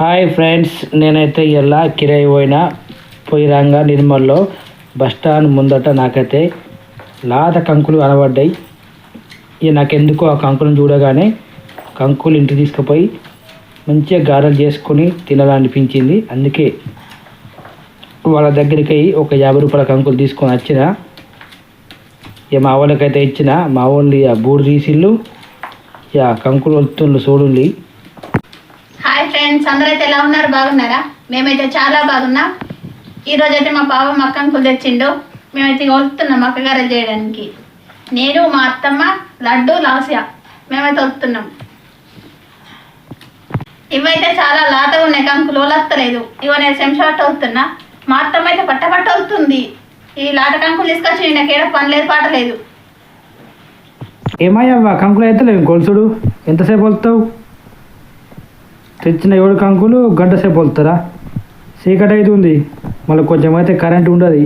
Hi friends నేనైతే ఇలా కిరాయి పోయిన పోయిరంగా నిర్మల్లో బస్ స్టాండ్ ముందట నాకైతే లాత కంకులు కనబడ్డాయి. ఇక నాకెందుకు ఆ కంకులను చూడగానే కంకులు ఇంటికి తీసుకుపోయి మంచిగా గారెలు చేసుకొని తినాలనిపించింది అందుకే వాళ్ళ దగ్గరికి ఒక యాభై రూపాయల కంకులు తీసుకొని వచ్చిన. ఇక మా వాళ్ళకైతే ఇచ్చిన మా వాళ్ళు ఇక బూడు తీసిళ్ళు ఇక కంకులు వస్తుండ్రు చూడుండి ఫ్రెండ్స్ అందరైతే ఎలా ఉన్నారు? బాగున్నారా? మేమైతే చాలా బాగున్నాం. ఈరోజు అయితే మా బావ మా అక్కను తెచ్చిండు. మేమైతే వస్తున్నాం అక్కగారు చేయడానికి. నేను మా అత్తమ్మ లడ్డు లాసియా మేమైతే వస్తున్నాం ఇవైతే చాలా లాతగా ఉన్నాయి కంకులు వస్తలేదు ఇవ నేను శంషాట్ అవుతున్నా మా అత్తమ్మ అయితే పట్ట పట్ట అవుతుంది ఈ లాట కంకులు తీసుకొచ్చి నాకేడ పని లేదు పాట లేదు. ఏమయ్యవ్వా? కంకులు అయితే లేవు గొలుసుడు. ఎంతసేపు వలుతావు తెచ్చిన ఏడు కంకులు గంట సేపు వలుతారా? చీకటి అయితే ఉంది. మళ్ళీ కొంచెం అయితే కరెంట్ ఉండదు.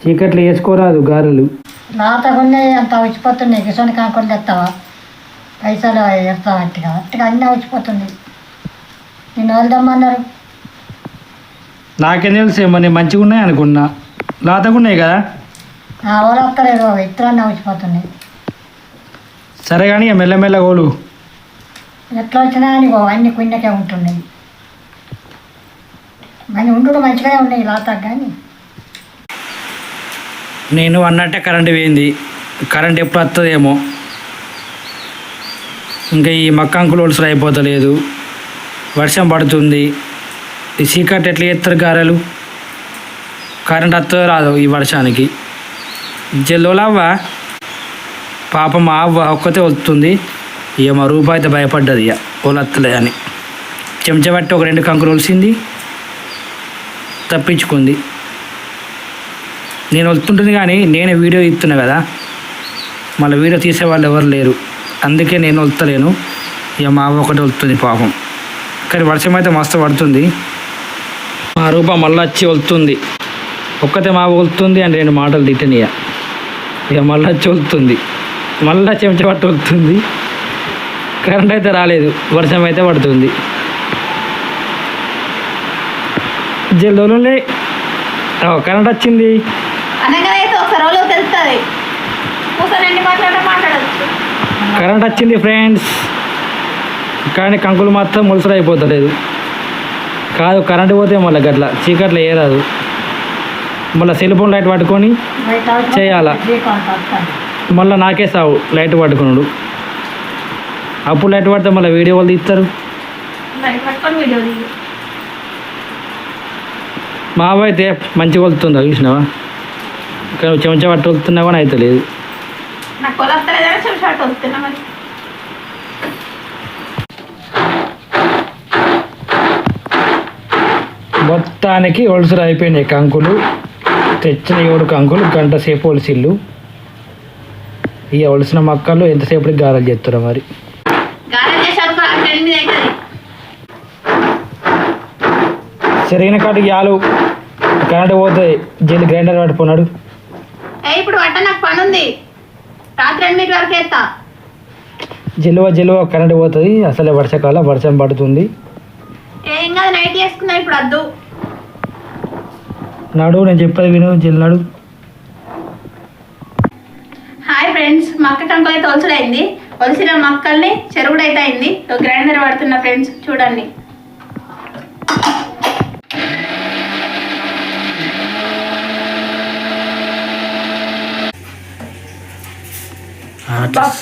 చీకట్లో వేసుకోరాదు గారెలు. నాతకునే అంత వచ్చిపోతున్నాయి కిషోని కాకుండా తెస్తావా పైసలు ఎడతావా అట్టుగా అట్టుగా అన్నీ వచ్చిపోతుంది నేను వెళ్దామన్నారు నాకేం తెలుసు మరి మంచిగా ఉన్నాయి అనుకున్నా. లాతగా ఉన్నాయి కదా? వాళ్ళు వస్తలేదు ఇతరన్నీ వచ్చిపోతున్నాయి సరే కానీ మెల్లమెల్ల కోలు ఎట్లా వచ్చినా అని అన్ని కున్నకే ఉంటున్నాయి. మరి ఉండడం మంచిగానే ఉన్నాయి లాతకు కానీ. నేను అన్నట్టే కరెంట్ పోయింది. కరెంట్ ఎప్పుడు వస్తుందేమో ఇంకా ఈ మక్కంకులు ఒలుసులు అయిపోతలేదు. వర్షం పడుతుంది. ఈ చీకటి ఎట్లా చేస్తారు గారెలు? కరెంట్ వస్తుందో రాదు ఈ వర్షానికి. జల్లోలవ్వ? పాపం మా అవ్వ ఒక్కతే వస్తుంది ఇక మా రూపాయి అయితే భయపడ్డది ఇక ఓలత్తలే అని. చెంచబట్టి ఒక రెండు కంకులు ఒలిసింది తప్పించుకుంది. నేను వస్తుంటుంది కానీ నేనే వీడియో ఇస్తున్నా కదా మళ్ళీ వీడియో తీసే వాళ్ళు ఎవరు లేరు. అందుకే నేను వస్తలేను ఇక మా ఒకటి వస్తుంది పాపం. కానీ వర్షం అయితే మస్తు పడుతుంది. మా రూప మళ్ళీ వచ్చి వస్తుంది ఒక్కతే మా వలుతుంది అని రెండు మాటలు తిట్టినయ్య ఇక. ఇక మళ్ళీ వచ్చి వలుతుంది మళ్ళీ చెంచబట్టి వలుతుంది కరెంట్ అయితే రాలేదు. వర్షం అయితే పడుతుంది. జల్లోలే కరెంట్ వచ్చింది. కరెంట్ వచ్చింది ఫ్రెండ్స్. కానీ కంకులు మాత్రం ములుసులు అయిపోతలేదు. కాదు కరెంట్ పోతే మళ్ళీ గట్ల చీకట్లో ఏరాదు. మళ్ళీ సెల్ ఫోన్ లైట్ పట్టుకొని. చేయాలా? మళ్ళీ నాకే సావు లైట్ పట్టుకున్నాడు అప్పుడు లైట్ పడితే మళ్ళీ వీడియో వాళ్ళు తీస్తారు. లైట్ పట్టుకొని వీడియో దిగు మా అవ్వ అయితే మంచిగా వలుతుందా చూసినావా? కానీ చెంచా పట్టు వలుతున్నా కానీ అయితే లేదు. మొత్తానికి ఒలుసులు అయిపోయినాయి కంకులు. తెచ్చిన ఏడు కంకులు గంట సేపు ఒలిసిల్లు ఇక ఒలిసిన మొక్కలు ఎంతసేపటికి గారెలు చేస్తారు మరి. గారెలు చేసేందుకు అవుతుంది సరైన కాటికి యాలు కరెంట్ పోతే జల్లి గ్రైండర్ పట్టుకున్నాడు. ఏ ఇప్పుడు వంట నాకు పని ఉంది రాత్రి ఎనిమిది వరకు వేస్తా. జల్లువ జల్లువ కరెంట్ పోతుంది. అసలే వర్షాకాలం వర్షం పడుతుంది. ఏం కాదు నైట్ చేసుకున్నా ఇప్పుడు వద్దు. నాడు నేను చెప్పేది విను జల్లు నాడు. హాయ్ ఫ్రెండ్స్ మక్క కంకులు అయితే ఒలసడైంది ఒలిసిన మక్కల్ని చెరువుడు అయితే అయింది గ్రైండర్ పడుతున్న ఫ్రెండ్స్ చూడండి.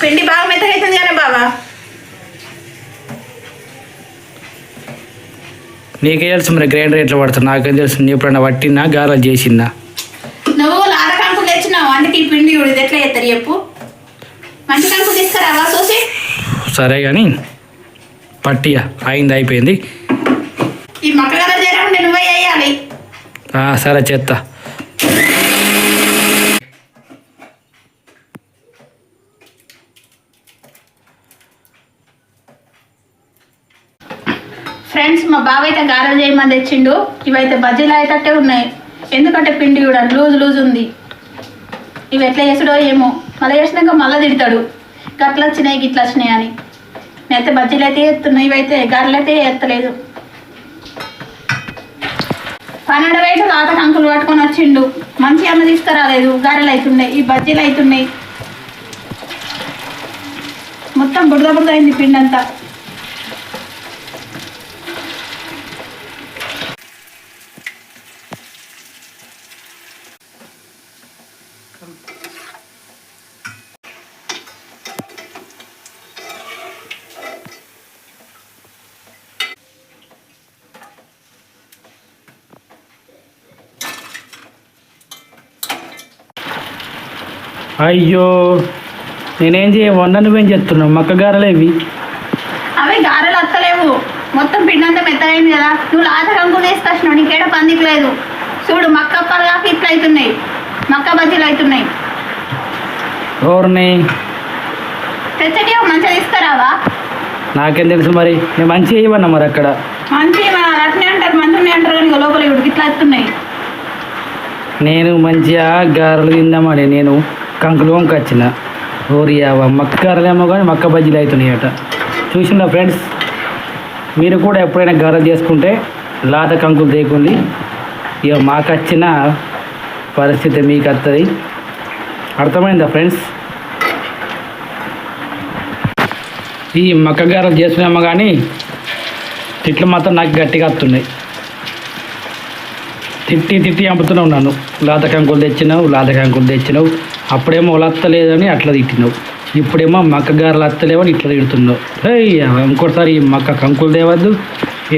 పిండి బాగా మెత్తగా అవుతుంది కానీ బాబా నీకే తెలుసు మరి గ్రైండర్ ఎట్లా పడుతుంది? నాకేం తెలుసు. నీ ఎప్పుడన్నా పట్టినా గారెలు చేసిందా? నువ్వు లార కంకులు తెచ్చినావు? అందుకే పిండి కూడా ఎట్లా చేస్తారు చెప్పు మంచి కంకులు తీసుకురావా చూసి సరే కానీ పట్టియా అయింది అయిపోయింది. సరే చేస్తా ఫ్రెండ్స్ మా బావ అయితే గారెలు చేయమని తెచ్చిండు. ఇవైతే బజ్జీలు అయ్యేటట్టే ఉన్నాయి. ఎందుకంటే పిండి కూడా లూజ్ లూజ్ ఉంది. ఇవి ఎట్లా చేసుడో ఏమో. మళ్ళీ చేసినాక మళ్ళీ తిడతాడు. గట్ల వచ్చినాయి గిట్ల వచ్చినాయి అని. నేనైతే బజ్జీలు అయితే ఎత్తున్నాయి ఇవైతే గారెలు అయితే ఎత్తలేదు. పన్నెండు వేట రాత అంకులు పట్టుకొని వచ్చిండు. మంచి అమ్మ తీసుకురాలేదు గారెలు అవుతున్నాయి ఈ బజ్జీలు అవుతున్నాయి మొత్తం బురద బురద అయింది పిండంతా. అయ్యో నేనేం చేయ వంద నువ్వేం చేస్తున్నావు? మక్క గారెలు ఇవి అవి గారెలు వస్తలేవు మొత్తం పిండి అంతా మెత్తగైంది కదా. నువ్వు లాత కంకులు తీసుకొచ్చినావు నీకేడ పందికి లేదు. చూడు మక్కప్పలు కాక ఇట్లా అవుతున్నాయి మక్క బజ్జీలు అవుతున్నాయి ఎవరిని తెచ్చటి మంచిగా తీసుకురావా? నాకేం తెలుసు మరి. నేను మంచి చేయమన్నా మరి అక్కడ? మంచి అట్నే అంటారు మంచిగా అంటారు కానీ లోపల ఇట్లా వస్తున్నాయి. నేను మంచిగా గారెలు తిందామని నేను. కంకులోంకి వచ్చిన. ఓరియావా మక్క కానీ మక్క బజ్జీలు అవుతున్నాయి అట చూసిన ఫ్రెండ్స్? మీరు కూడా ఎప్పుడైనా గారెలు చేసుకుంటే లాత కంకులు తేకుంది ఇక మాకు వచ్చిన పరిస్థితి మీకు వస్తుంది అర్థమైందా ఫ్రెండ్స్? ఈ మక్క గారెలు చేసినామో కానీ తిట్లు మాత్రం నాకు గట్టిగా వస్తున్నాయి. తిట్టి తిట్టి చంపుతూనే ఉన్నాను. లాత కంకులు తెచ్చినావు లాత కంకులు తెచ్చినావు. అప్పుడేమో లత్తలేదని అట్లా తిట్టినావు. ఇప్పుడేమో మక్క గారెలు అత్తలేవని ఇట్లా తిడుతున్నావు. ఏయ్ ఇంకోటిసారి ఈ మక్క కంకులు తేవద్దు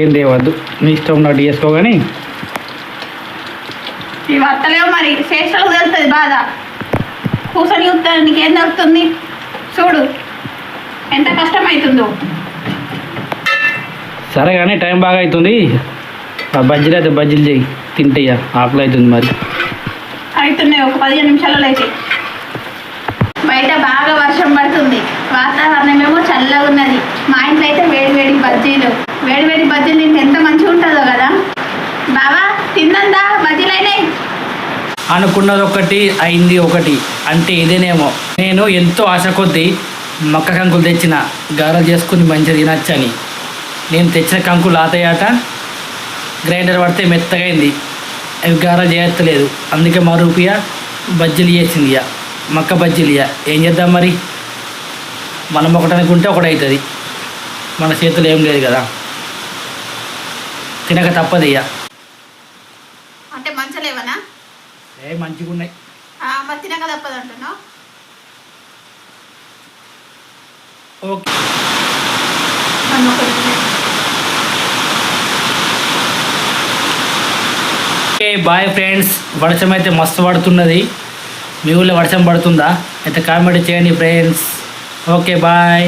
ఏం తేవద్దు. నీ ఇష్టం ఉన్నట్టు చేసుకో కానీ ఇవి వస్తలేవు మరి. శేషాలకు తెలుస్తుంది బాధ. కూర్చొని చూస్తే నీకేం దొరుకుతుంది చూడు. ఎంత కష్టమవుతుందో సరే కానీ టైం బాగా అవుతుంది ఆ బజ్జీలు అయితే బజ్జీలు చేయి. తింటయ్యా. ఆకలి అవుతుంది మరి. అవుతున్నాయి ఒక పదిహేను నిమిషాలలో అయితే బయట బాగా వర్షం పడుతుంది. వాతావరణం ఏమో చల్లగా ఉన్నది. మా ఇంట్లో అయితే వేడి వేడి బజ్జీలు. వేడి వేడి బజ్జీలు తింటే ఎంత మంచిగా ఉంటుందో కదా. బావా తిన్నందా? బజ్జీలు అయినాయి. అనుకున్నది ఒకటి అయింది ఒకటి. అంటే ఇదేనేమో. నేను ఎంతో ఆశ కొద్దీ మక్క కంకులు తెచ్చిన. గారెలు చేసుకుని మంచిగా తినచ్చని నేను తెచ్చిన కంకులు ఆతయాట. గ్రైండర్ పడితే మెత్తగైంది అవి గారెలు చేయట్లేదు. అందుకే మా రూపాయ బజ్జీలు చేసింది ఇక. మక్క బజ్జీలు ఇక ఏం చేద్దాం మరి? మనం ఒకటి అనుకుంటే ఒకటి అవుతుంది మన చేతులు ఏం లేదు కదా. తినక తప్పదు ఇక అంటే మంచలేవనా ఏ మంచిగా ఉన్నాయి మరి తినక తప్పదు అంటున్నావు ఓకే ఓకే బాయ్ ఫ్రెండ్స్. వర్షం అయితే మస్తు పడుతున్నది. మీ ఊళ్ళో వర్షం పడుతుందా? అయితే కామెంట్ చేయండి ఫ్రెండ్స్ ఓకే బాయ్